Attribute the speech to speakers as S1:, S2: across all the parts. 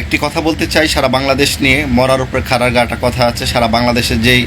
S1: একটি কথা বলতে চাই, সারা বাংলাদেশ নিয়ে মরার উপরে খাড়ার গাটা কথা আছে। সারা বাংলাদেশের যেই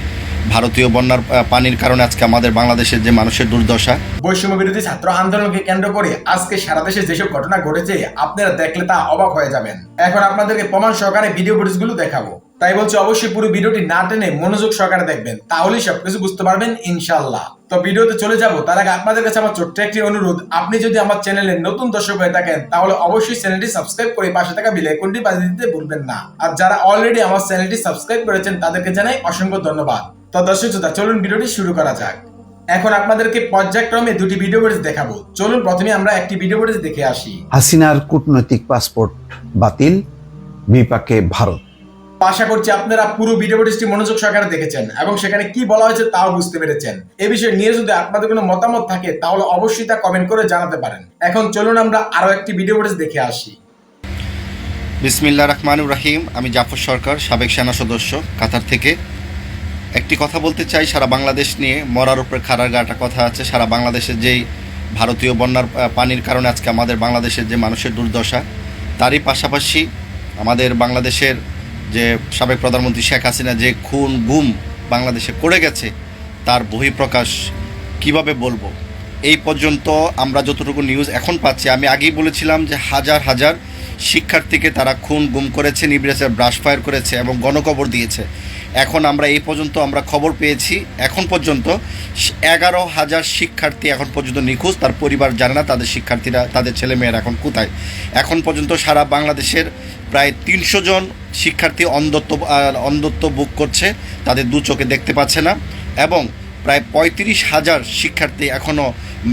S1: ভারতীয় বন্যার পানির কারণে আজকে আমাদের বাংলাদেশের যে মানুষের দুর্দশা।
S2: বৈষম্য বিরোধী ছাত্র আন্দোলনকে কেন্দ্র করে আজকে সারা দেশে যেসব ঘটনা ঘটেছে, আপনারা দেখলে তা অবাক হয়ে যাবেন। এখন আপনাদেরকে প্রমাণ সহকারে ভিডিও ফুটেজগুলো দেখাবো। তাই বলছি অবশ্যই পুরো ভিডিওটি না টেনে মনোযোগ সহকারে দেখবেন, তাহলেই সবকিছু বুঝতে পারবেন ইনশাল্লাহ তো ভিডিওতে চলে যাব, তার আগে আপনাদের কাছে আমার ছোট্ট একটি অনুরোধ, আপনি যদি আমার চ্যানেলে নতুন দর্শক হয়ে থাকেন, তাহলে অবশ্যই চ্যানেলটি সাবস্ক্রাইব করে পাশে থাকা বেল আইকনটি বাজিয়ে দিতে ভুলবেন না। আর যারা অলরেডি আমার চ্যানেলটি সাবস্ক্রাইব করেছেন, তাদেরকে জানাই অসংখ্য ধন্যবাদ। তো দর্শক শ্রোতা, চলুন ভিডিওটি শুরু করা যাক। এখন আপনাদেরকে পর্যায়ক্রমে দুটি ভিডিও ফুটেজ দেখাবো। চলুন প্রথমে আমরা একটি ভিডিও ফুটেজ দেখে আসি।
S3: হাসিনার কূটনৈতিক পাসপোর্ট বাতিল, বিপাকে ভারত।
S2: আশা করছি আপনারা পুরো ভিডিও ফুটেজটি মনোযোগ সহকারে দেখেছেন এবং সেখানে কি বলা হয়েছে তাও বুঝতে পেরেছেন। এ বিষয়ে নিয়ে যদি আপনাদের কোনো মতামত থাকে, তাহলে অবশ্যই তা কমেন্ট করে জানাতে পারেন। এখন চলুন আমরা আরও একটি ভিডিও ফুটেজ দেখে আসি।
S1: বিসমিল্লা রহমানুর রাহিম, আমি জাফর সরকার, সাবেক সেনা সদস্য, কাতার থেকে। একটি কথা বলতে চাই, সারা বাংলাদেশ নিয়ে মরার উপরে খাড়ার গাটা কথা আছে। সারা বাংলাদেশের যেই ভারতীয় বন্যার পানির কারণে আজকে আমাদের বাংলাদেশের যে মানুষের দুর্দশা, তারই পাশাপাশি আমাদের বাংলাদেশের যে সাবেক প্রধানমন্ত্রী শেখ হাসিনা যে খুন গুম বাংলাদেশে করে গেছে, তার বহিঃপ্রকাশ কীভাবে বলব? এই পর্যন্ত আমরা যতটুকু নিউজ এখন পাচ্ছি, আমি আগেই বলেছিলাম যে হাজার হাজার শিক্ষার্থীকে তারা খুন গুম করেছে নিবরেছে ব্রাশ ফায়ার করেছে এবং গণকবর দিয়েছে। এখন আমরা এই পর্যন্ত আমরা খবর পেয়েছি, এখন পর্যন্ত এগারো হাজার শিক্ষার্থী এখন পর্যন্ত নিখোঁজ, তার পরিবার জানে না তাদের শিক্ষার্থীরা, তাদের ছেলেমেয়েরা এখন কোথায়। এখন পর্যন্ত সারা বাংলাদেশের প্রায় তিনশো জন শিক্ষার্থী অন্ধত্ব অন্ধত্ব বুক করছে, তাদের দু চোখে দেখতে পাচ্ছে না, এবং প্রায় পঁয়ত্রিশ হাজার শিক্ষার্থী এখনও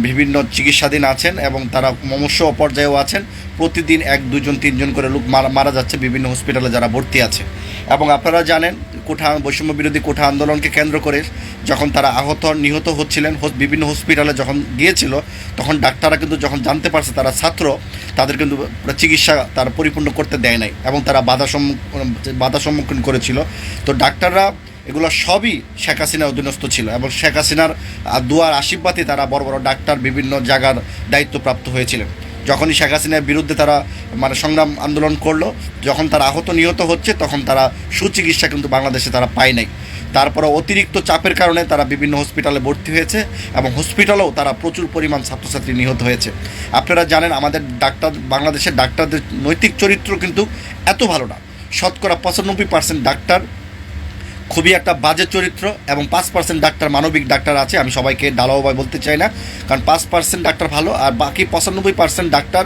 S1: বিভিন্ন চিকিৎসাধীন আছেন, এবং তারা মমস্য পর্যায়েও আছেন। প্রতিদিন এক দুজন তিনজন করে লোক মারা যাচ্ছে বিভিন্ন হসপিটালে যারা ভর্তি আছে। এবং আপনারা জানেন কোঠা, বৈষম্য বিরোধী কোঠা আন্দোলনকে কেন্দ্র করে যখন তারা আহত, নিহত হচ্ছিলেন বিভিন্ন হসপিটালে যখন গিয়েছিল, তখন ডাক্তাররা কিন্তু যখন জানতে পারছে তারা ছাত্র, তাদের কিন্তু চিকিৎসা তারা পরিপূর্ণ করতে দেয় নাই এবং তারা বাধা সম্মুখীন বাধা সম্মুখীন করেছিল। তো ডাক্তাররা এগুলো সবই শেখ হাসিনার অধীনস্থ ছিল এবং শেখ হাসিনার দুয়ার আশীর্বাদে তারা বড় বড় ডাক্তার বিভিন্ন জায়গার দায়িত্বপ্রাপ্ত হয়েছিলেন। যখনই শেখ হাসিনার বিরুদ্ধে তারা মানে সংগ্রাম আন্দোলন করল, যখন তারা আহত নিহত হচ্ছে, তখন তারা সুচিকিৎসা কিন্তু বাংলাদেশে তারা পায় নাই। তারপরে অতিরিক্ত চাপের কারণে তারা বিভিন্ন হসপিটালে ভর্তি হয়েছে এবং হসপিটালেও তারা প্রচুর পরিমাণ ছাত্রছাত্রী নিহত হয়েছে। আপনারা জানেন, আমাদের ডাক্তার, বাংলাদেশের ডাক্তারদের নৈতিক চরিত্র কিন্তু এত ভালো না। শতকরা পঁচানব্বই পার্সেন্ট ডাক্তার খুবই একটা বাজে চরিত্র এবং পাঁচ পার্সেন্ট ডাক্তার, মানবিক ডাক্তার আছে, আমি সবাইকে ডালাওবাই বলতে চাই না। কারণ পাঁচ পার্সেন্ট ডাক্তার ভালো, আর বাকি পঁচানব্বই পার্সেন্ট ডাক্তার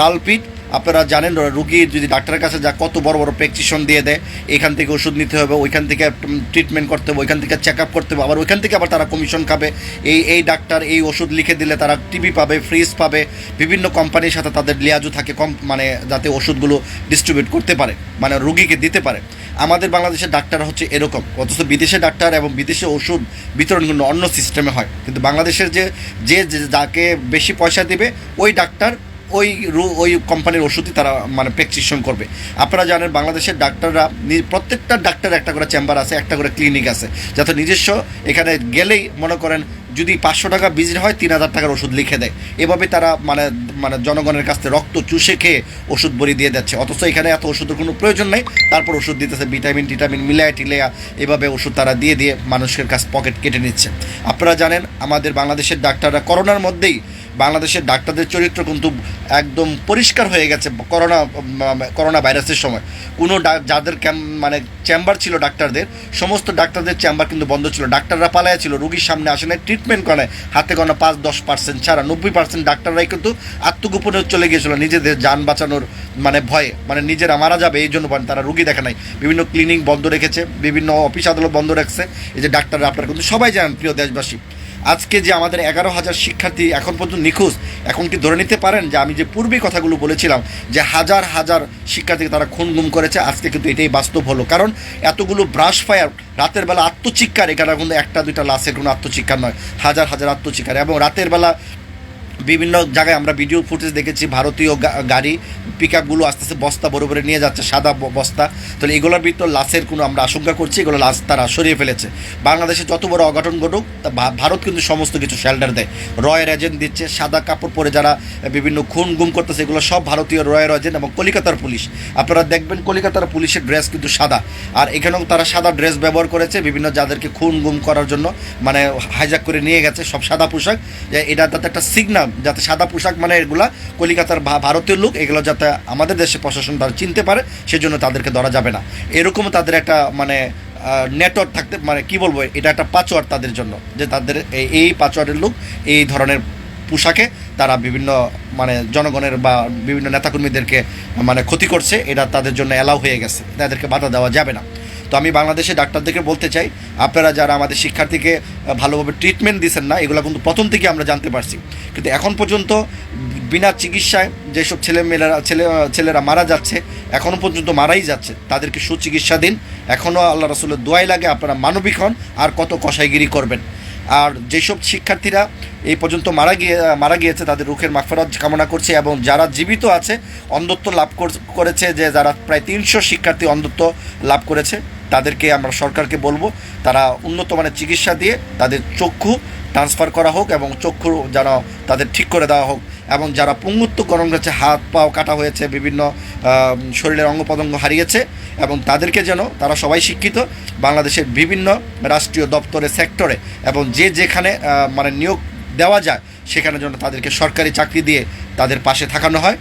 S1: কালপিট আপনারা জানেন, রুগী যদি ডাক্তারের কাছে যা কত বড় বড় প্রেসক্রিপশন দিয়ে দেয়, এখান থেকে ওষুধ নিতে হবে, ওইখান থেকে ট্রিটমেন্ট করতে হবে, ওইখান থেকে চেক আপ করতে হবে, আবার ওইখান থেকে আবার তারা কমিশন খাবে। এই এই ডাক্তার এই ওষুধ লিখে দিলে তারা টিভি পাবে ফ্রিজ পাবে, বিভিন্ন কোম্পানির সাথে তাদের লিয়াজু থাকে কম মানে যাতে ওষুধগুলো ডিস্ট্রিবিউট করতে পারে মানে রুগীকে দিতে পারে। আমাদের বাংলাদেশের ডাক্তার হচ্ছে এরকম, অথচ বিদেশে ডাক্তার এবং বিদেশে ওষুধ বিতরণ কিন্তু অন্য সিস্টেমে হয়। কিন্তু বাংলাদেশের যে, যে- যাকে বেশি পয়সা দেবে, ওই ডাক্তার ওই রু- ওই কোম্পানির ওষুধই তারা মানে প্রেসক্রিপশন করবে। আপনারা জানেন, বাংলাদেশের ডাক্তাররা প্রত্যেকটা ডাক্তার একটা করে চেম্বার আছে, একটা করে ক্লিনিক আছে। যাতে নিজস্ব, এখানে গেলেই মনে করেন, যদি পাঁচশো টাকা বিজির হয়, তিন হাজার টাকার ওষুধ লিখে দেয়। এভাবে তারা মানে মানে জনগণের কাছ থেকে রক্ত চুষে খেয়ে ওষুধ বড়ি দিয়ে যাচ্ছে। অথচ এখানে এত ওষুধের কোনো প্রয়োজন নেই। তারপর ওষুধ দিতেছে ভিটামিন টিটামিন মিলায়া টিলেয়া এভাবে ওষুধ তারা দিয়ে দিয়ে মানুষের কাছ পকেট কেটে নিচ্ছে। আপনারা জানেন, আমাদের বাংলাদেশের ডাক্তাররা করোনার মধ্যেই বাংলাদেশের ডাক্তারদের চরিত্র কিন্তু একদম পরিষ্কার হয়ে গেছে করোনা করোনা ভাইরাসের সময়। কোনো যাদের ক্যাম মানে চেম্বার ছিল ডাক্তারদের, সমস্ত ডাক্তারদের চেম্বার কিন্তু বন্ধ ছিল। ডাক্তাররা পালায়া ছিল, রুগীর সামনে আসে না ট্রিটমেন্ট করে হাতে গোনা পাঁচ, দশ পার্সেন্ট ছাড়া নব্বই পার্সেন্ট ডাক্তাররাই কিন্তু আত্মগোপনে চলে গিয়েছিল। নিজেদের যান বাঁচানোর মানে ভয়ে মানে নিজেরা মারা যাবে, এই জন্য তারা রুগী দেখা নাই। বিভিন্ন ক্লিনিক বন্ধ রেখেছে, বিভিন্ন অফিস আদালত বন্ধ রাখছে। এই যে ডাক্তাররা আপনারা কিন্তু সবাই জানেন, প্রিয় দেশবাসী। আজকে যে আমাদের এগারো হাজার শিক্ষার্থী এখন পর্যন্ত নিখোঁজ, এখন কি ধরে নিতে পারেন যে আমি যে পূর্বে কথাগুলো বলেছিলাম, যে হাজার হাজার শিক্ষার্থীকে তারা খুন গুম করেছে, আজকে কিন্তু এটাই বাস্তব হলো। কারণ এতগুলো ব্রাশ ফায়ার রাতের বেলা আত্মচিৎকার, এখানে কিন্তু একটা দুইটা লাশের কোনো আত্মচিৎকার নয়, হাজার হাজার আত্মচিৎকার এবং রাতের বেলা বিভিন্ন জায়গায় আমরা ভিডিও ফুটেজ দেখেছি, ভারতীয় গাড়ি পিক আপগুলো আস্তে আস্তে বস্তা বড় বড় নিয়ে যাচ্ছে, সাদা বস্তা। তাহলে এগুলোর ভিতর লাশের কোনো আমরা আশঙ্কা করছি, এগুলো লাশ তারা সরিয়ে ফেলেছে। বাংলাদেশে যত বড় অঘটন ঘটুক, তা ভারত কিন্তু সমস্ত কিছু শেল্টার দেয়। রয়ের এজেন্ট দিচ্ছে, সাদা কাপড় পরে যারা বিভিন্ন খুন গুম করতেছে, এগুলো সব ভারতীয় রয়ের এজেন্ট এবং কলিকাতার পুলিশ। আপনারা দেখবেন কলিকাতার পুলিশের ড্রেস কিন্তু সাদা। আর এখানেও তারা সাদা ড্রেস ব্যবহার করেছে, বিভিন্ন যাদেরকে খুন গুম করার জন্য মানে হাইজাক করে নিয়ে গেছে, সব সাদা পোশাক। এটা যাতে একটা সিগনাল যাতে সাদা পোশাক মানে এগুলা কলিকাতার ভারতীয় লোক এগুলো যাতে আমাদের দেশে প্রশাসন তারা চিনতে পারে, সেজন্য তাদেরকে ধরা যাবে না। এরকম তাদের একটা মানে নেটওয়ার্ক থাকতে মানে কি বলব, এটা একটা পাচওয়ার্ড তাদের জন্য, যে তাদের এই- পাচওয়ার্ডের লোক এই ধরনের পোশাকে তারা বিভিন্ন মানে জনগণের বা বিভিন্ন নেতাকর্মীদেরকে মানে ক্ষতি করছে, এটা তাদের জন্য অ্যালাউ হয়ে গেছে। তাদেরকে বাধা দেওয়া যাবে না। তো আমি বাংলাদেশে ডাক্তারদেরকে বলতে চাই, আপনারা যারা আমাদের শিক্ষার্থীকে ভালোভাবে ট্রিটমেন্ট দিচ্ছেন না, এগুলো কিন্তু প্রথম থেকে আমরা জানতে পারছি। কিন্তু এখন পর্যন্ত বিনা চিকিৎসায় যেসব ছেলেমেয়েরা, ছেলে, ছেলেরা মারা যাচ্ছে এখনও পর্যন্ত মারাই যাচ্ছে, তাদেরকে সুচিকিৎসা দিন। এখনও আল্লাহ রসুলের দোয়াই লাগে, আপনারা মানবিক হন, আর কত কষাইগিরি করবেন। আর যেসব শিক্ষার্থীরা এই পর্যন্ত মারা গিয়ে, মারা গিয়েছে, তাদের রুখের মাফরাত কামনা করছে, এবং যারা জীবিত আছে, অন্ধত্ব লাভ কর- করেছে যে যারা প্রায় তিনশো শিক্ষার্থী অন্ধত্ব লাভ করেছে তাদেরকে আমরা সরকারকে বলব, তারা উন্নত মানের চিকিৎসা দিয়ে তাদের চক্ষু ট্রান্সফার করা হোক এবং চক্ষু যেন তাদের ঠিক করে দেওয়া হোক। এবং যারা পুঙ্গুত্বকরণ হয়েছে হাত, পাও কাটা হয়েছে, বিভিন্ন শরীরের অঙ্গ প্রত্যঙ্গ হারিয়েছে এবং তাদেরকে যেন তারা সবাই শিক্ষিত, বাংলাদেশের বিভিন্ন রাষ্ট্রীয় দপ্তরে, সেক্টরে এবং যে যেখানে মানে নিয়োগ দেওয়া যায়, সেখানে যেন তাদেরকে সরকারি চাকরি দিয়ে তাদের পাশে থাকানো হয়।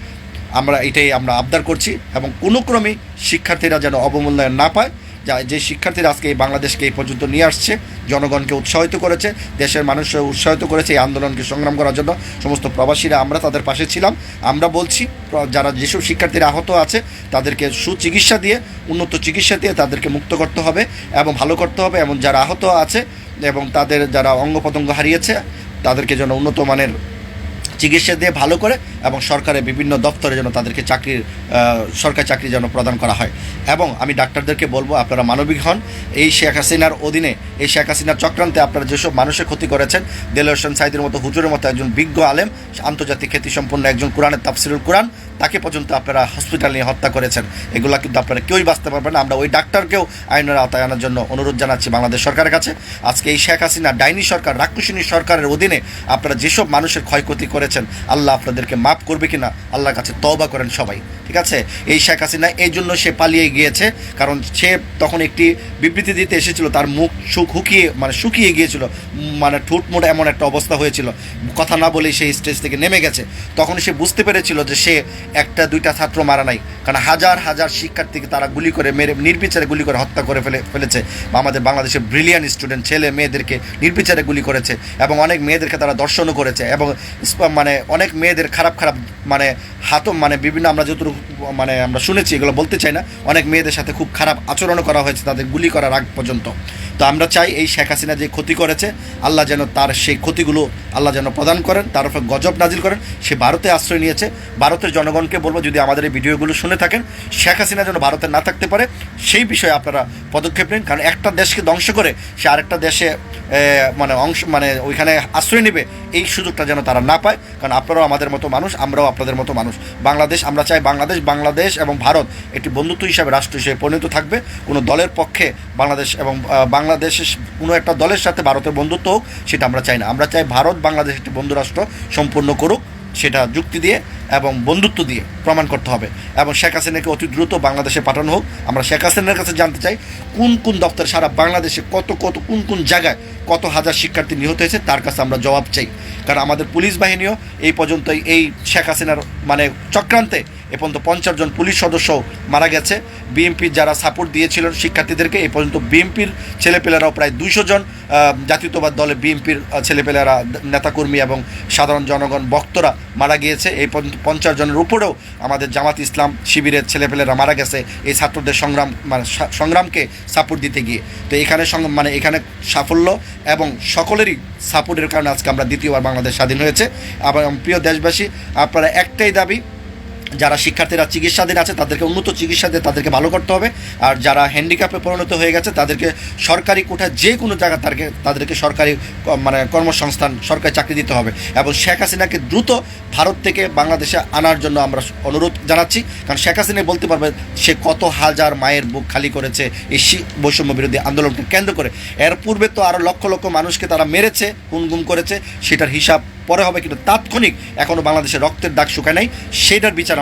S1: আমরা এটাই আমরা আবদার করছি এবং কোনো ক্রমেই শিক্ষার্থীরা যেন অবমূল্যায়ন না পায়। যা শিক্ষার্থীরা আজকে এই বাংলাদেশকে এই পর্যন্ত নিয়ে আসছে, জনগণকে উৎসাহিত করেছে, দেশের মানুষকে উৎসাহিত করেছে এই আন্দোলনকে সংগ্রাম করার জন্য। সমস্ত প্রবাসীরা, আমরা তাদের পাশে ছিলাম। আমরা বলছি যারা যেসব শিক্ষার্থীরা আহত আছে, তাদেরকে সুচিকিৎসা দিয়ে, উন্নত চিকিৎসা দিয়ে তাদেরকে মুক্ত করতে হবে এবং ভালো করতে হবে। এবং যারা আহত আছে এবং তাদের যারা অঙ্গ হারিয়েছে, তাদেরকে যেন উন্নত মানের চিকিৎসা দিয়ে ভালো করে এবং সরকারের বিভিন্ন দপ্তরে যেন তাদেরকে চাকরির সরকারি চাকরি যেন প্রদান করা হয়। এবং আমি ডাক্তারদেরকে বলব, আপনারা মানবিক হন। এই শেখ হাসিনার অধীনে, এই শেখ হাসিনার চক্রান্তে আপনারা যেসব মানুষের ক্ষতি করেছেন, দেল হোসেন সাইদের মতো হুজুরের মতো একজন বিজ্ঞ আলেম, আন্তর্জাতিক খ্যাতিসম্পন্ন একজন কোরআনের তাফসিরুল কোরআন, তাকে পর্যন্ত আপনারা হসপিটাল নিয়ে হত্যা করেছেন। এগুলা কিন্তু আপনারা কেউই বাঁচতে পারবেন না। আমরা ওই ডাক্তারকেও আইনের আওতায় আনার জন্য অনুরোধ জানাচ্ছি বাংলাদেশ সরকারের কাছে। আজকে এই শেখ হাসিনা ডাইনি সরকার, রাক্ষসিনী সরকারের অধীনে আপনারা যেসব মানুষের ক্ষয়ক্ষতি করেছেন, আল্লাহ আপনাদেরকে মাফ করবে কিনা? আল্লাহর কাছে তওবা করেন সবাই। ঠিক আছে? এই শেখ হাসিনা এই জন্য সে পালিয়ে গিয়েছে, কারণ সে তখন একটি বিবৃতি দিতে এসেছিল, তার মুখ সুখ হুকিয়ে মানে শুকিয়ে গিয়েছিল মানে ঠোঁট এমন একটা অবস্থা হয়েছিল। কথা না বলেই সেই স্টেজ থেকে নেমে গেছে। তখন সে বুঝতে পেরেছিল যে সে একটা, দুইটা ছাত্র মারা নাই। কারণ হাজার হাজার শিক্ষার্থীকে তারা গুলি করে মেরে, নির্বিচারে গুলি করে হত্যা করে ফেলে, ফেলেছে। বা আমাদের বাংলাদেশের ব্রিলিয়ান স্টুডেন্ট ছেলে মেয়েদেরকে নির্বিচারে গুলি করেছে এবং অনেক মেয়েদেরকে তারা দর্শনও করেছে এবং মানে অনেক মেয়েদের খারাপ খারাপ মানে হাতও মানে বিভিন্ন আমরা যত মানে আমরা শুনেছি, এগুলো বলতে চাই না। অনেক মেয়েদের সাথে খুব খারাপ আচরণও করা হয়েছে তাদের গুলি করার আগ পর্যন্ত। তো আমরা চাই এই শেখ হাসিনা যে ক্ষতি করেছে আল্লাহ যেন তার সেই ক্ষতিগুলো আল্লাহ যেন প্রদান করেন তার উপর গজব নাজিল করেন সে ভারতে আশ্রয় নিয়েছে। ভারতের জনগণকে বলব যদি আমাদের এই ভিডিওগুলো শুনে থাকেন শেখ হাসিনা যেন ভারতে না থাকতে পারে সেই বিষয়ে আপনারা পদক্ষেপ নিন। কারণ একটা দেশকে ধ্বংস করে সে আরেকটা দেশে মানে অংশ মানে ওইখানে আশ্রয় নেবে এই সুযোগটা যেন তারা না পায়। কারণ আপনারাও আমাদের মতো মানুষ আমরাও আপনাদের মতো মানুষ। বাংলাদেশ আমরা চাই বাংলাদেশ বাংলাদেশ এবং ভারত একটি বন্ধুত্ব হিসাবে রাষ্ট্র হিসেবে পরিণত থাকবে। কোনো দলের পক্ষে বাংলাদেশ এবং আহ, বাংলাদেশের কোনো একটা দলের সাথে ভারতের বন্ধুত্ব হোক, সেটা আমরা চাই না। আমরা চাই ভারত বাংলাদেশ একটি বন্ধুরাষ্ট্র সম্পূর্ণ করুক, সেটা যুক্তি দিয়ে এবং বন্ধুত্ব দিয়ে প্রমাণ করতে হবে। এবং শেখ হাসিনাকে অতি দ্রুত বাংলাদেশে পাঠানো হোক। আমরা শেখ হাসিনার কাছে জানতে চাই, কোন কোন দপ্তর সারা বাংলাদেশে কত কত, কোন কোন জায়গায় কত হাজার শিক্ষার্থী নিহত হয়েছে, তার কাছে আমরা জবাব চাই। কারণ আমাদের পুলিশ বাহিনীও এই পর্যন্ত এই শেখ হাসিনার মানে চক্রান্তে এ পর্যন্ত পঞ্চাশ জন পুলিশ সদস্য মারা গেছে। বিএনপির যারা সাপোর্ট দিয়েছিলেন শিক্ষার্থীদেরকে এই পর্যন্ত বিএনপির ছেলেপেলেরাও প্রায় দুইশো জন জাতীয়তাবাদ দলে বিএনপির ছেলেপেলেরা, নেতাকর্মী এবং সাধারণ জনগণ বক্তরা মারা গিয়েছে। এই পর্যন্ত পঞ্চাশ জনের উপরেও আমাদের জামাত ইসলাম শিবিরের ছেলেপেলেরা মারা গেছে। এই ছাত্রদের সংগ্রাম মানে সংগ্রামকে সাপোর্ট দিতে গিয়ে। তো এখানে মানে এখানে সাফল্য এবং সকলেরই সাপোর্টের কারণে আজকে আমরা দ্বিতীয়বার বাংলাদেশ স্বাধীন হয়েছে। আবার প্রিয় দেশবাসী, আপনারা একটাই দাবি যারা শিক্ষার্থীরা চিকিৎসাধীন আছে, তাদেরকে উন্নত চিকিৎসা দিয়ে তাদেরকে ভালো করতে হবে। আর যারা হ্যান্ডিক্যাপে পরিণত হয়ে গেছে, তাদেরকে সরকারি কোঠা যে কোনো জায়গা তাদেরকে তাদেরকে সরকারি মানে কর্মসংস্থান, সরকারি চাকরি দিতে হবে। এবং শেখ হাসিনাকে দ্রুত ভারত থেকে বাংলাদেশে আনার জন্য আমরা অনুরোধ জানাচ্ছি। কারণ শেখ হাসিনা বলতে পারবে, সে কত হাজার মায়ের বুক খালি করেছে এই বৈষম্য বিরোধী আন্দোলনকে কেন্দ্র করে। এর পূর্বে তো আরও লক্ষ লক্ষ মানুষকে তারা মেরেছে গুম করেছে, সেটার হিসাব পরে হবে, কিন্তু তাৎক্ষণিক এখনও বাংলাদেশে রক্তের দাগ শুকায় নাই। সেটার বিচার